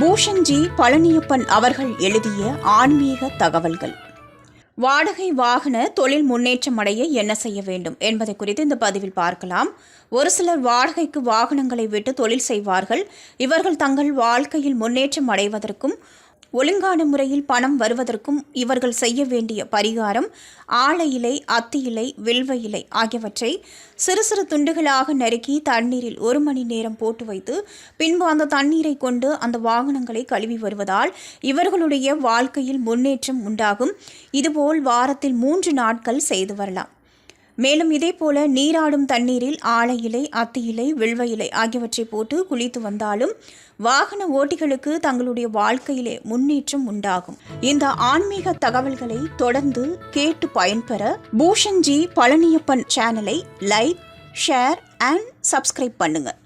பூஷன்ஜி பழனியப்பன் அவர்கள் எழுதிய ஆன்மீக தகவல்கள். வாடகை வாகன தொழில் முன்னேற்றம் அடைய என்ன செய்ய வேண்டும் என்பதை குறித்து இந்த பதிவில் பார்க்கலாம். ஒரு சிலர் வாடகைக்கு வாகனங்களை விட்டு தொழில் செய்வார்கள். இவர்கள் தங்கள் வாழ்க்கையில் முன்னேற்றம் அடைவதற்கும் ஒழுங்கான முறையில் பணம் வருவதற்கும் இவர்கள் செய்ய வேண்டிய பரிகாரம் ஆழ இலை அத்தி இலை வில்வ இலை ஆகியவற்றை சிறு சிறு துண்டுகளாக நறுக்கி தண்ணீரில் ஒரு மணி நேரம் போட்டு வைத்து பின்பு அந்த தண்ணீரை கொண்டு அந்த வாகனங்களை கழுவி வருவதால் இவர்களுடைய வாழ்க்கையில் முன்னேற்றம் உண்டாகும். இதுபோல் வாரத்தில் மூன்று நாட்கள் செய்து வரலாம். மேலும் இதேபோல நீராடும் தண்ணீரில் ஆலை இலை அத்தி இலை வில்வ இலை ஆகியவற்றை போட்டு குளித்து வந்தாலும் வாகன ஓட்டிகளுக்கு தங்களுடைய வாழ்க்கையிலே முன்னேற்றம் உண்டாகும். இந்த ஆன்மீக தகவல்களை தொடர்ந்து கேட்டு பயன்பெற பூஷன்ஜி பழனியப்பன் சேனலை லைக் ஷேர் அண்ட் சப்ஸ்கிரைப் பண்ணுங்கள்